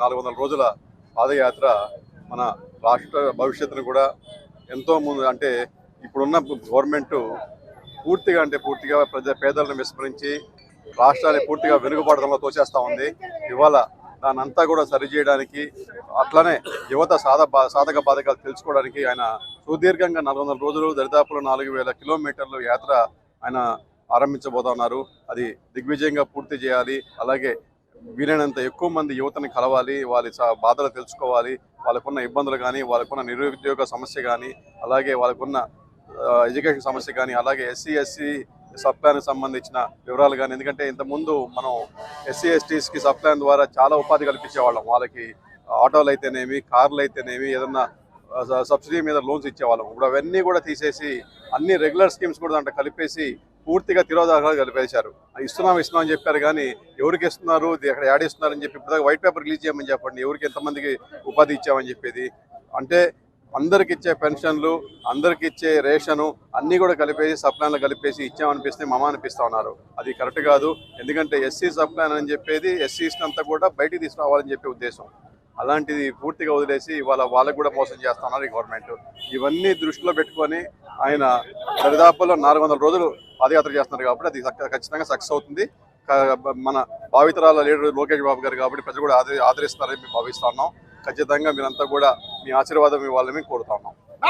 నాలుగు వందల రోజుల పాదయాత్ర మన రాష్ట్ర భవిష్యత్తును కూడా ఎంతో ముందు అంటే ఇప్పుడున్న గవర్నమెంట్ పూర్తిగా అంటే పూర్తిగా ప్రజా పేదలను విస్మరించి రాష్ట్రాన్ని పూర్తిగా వెనుకబడడంలో తోచేస్తూ ఉంది. ఇవాళ దానంతా కూడా సరిచేయడానికి అట్లనే యువత సాధ సాధక బాధకాలు తెలుసుకోవడానికి ఆయన సుదీర్ఘంగా నాలుగు వందల రోజులు దరిదాపులు నాలుగు వేల కిలోమీటర్లు యాత్ర ఆయన ఆరంభించబోతున్నారు అది దిగ్విజయంగా పూర్తి చేయాలి. అలాగే వీలైనంత ఎక్కువ మంది యువతని కలవాలి వాళ్ళ బాధలు తెలుసుకోవాలి వాళ్ళకున్న ఇబ్బందులు కానీ వాళ్ళకున్న నిరుద్యోగ సమస్య కానీ అలాగే వాళ్ళకున్న ఎడ్యుకేషన్ సమస్య కానీ అలాగే ఎస్సీ ఎస్సీ సబ్ ప్లాన్కి సంబంధించిన వివరాలు కానీ ఎందుకంటే ఇంతకుముందు మనం ఎస్సీ ఎస్టీస్కి సబ్ ప్లాన్ ద్వారా చాలా ఉపాధి కల్పించేవాళ్ళం. వాళ్ళకి ఆటోలు అయితేనేమి కార్లు అయితేనేమి ఏదన్నా సబ్సిడీ మీద లోన్స్ ఇచ్చేవాళ్ళం. ఇప్పుడు అవన్నీ కూడా తీసేసి అన్ని రెగ్యులర్ స్కీమ్స్ కూడా దాంట్లో కలిపేసి పూర్తిగా తిరోధారాలు కలిపేశారు. ఇస్తున్నాం ఇస్తున్నాం అని చెప్పారు కానీ ఎవరికి ఇస్తున్నారు ఎక్కడ యాడ్ ఇస్తున్నారు అని చెప్పి ఇప్పుడు వైట్ పేపర్ రిలీజ్ చేయమని చెప్పండి. ఎవరికి ఎంతమందికి ఉపాధి ఇచ్చామని చెప్పేది. అంటే అందరికి ఇచ్చే పెన్షన్లు అందరికి ఇచ్చే రేషను అన్నీ కూడా కలిపేసి సబ్ ప్లాన్లు కలిపేసి ఇచ్చామనిపిస్తే మమ అనిపిస్తా ఉన్నారు. అది కరెక్ట్ కాదు. ఎందుకంటే ఎస్సీ సబ్ ప్లాన్ అని చెప్పేది ఎస్సీస్ అంతా కూడా బయటికి తీసుకురావాలని చెప్పే ఉద్దేశం. అలాంటిది పూర్తిగా వదిలేసి ఇవాళ వాళ్ళకు కూడా మోసం చేస్తున్నారు ఈ గవర్నమెంట్. ఇవన్నీ దృష్టిలో పెట్టుకొని ఆయన దరిదాపులో నాలుగు వందల రోజులు పాదయాత్ర చేస్తున్నారు కాబట్టి అది ఖచ్చితంగా సక్సెస్ అవుతుంది. మన భావితరాల లీడర్ లోకేష్ బాబు గారు కాబట్టి ప్రజలు కూడా ఆదరి ఆదరిస్తారని మేము భావిస్తున్నాం ఖచ్చితంగా మీరంతా కూడా మీ ఆశీర్వాదం ఇవ్వాలని కోరుతా ఉన్నాం.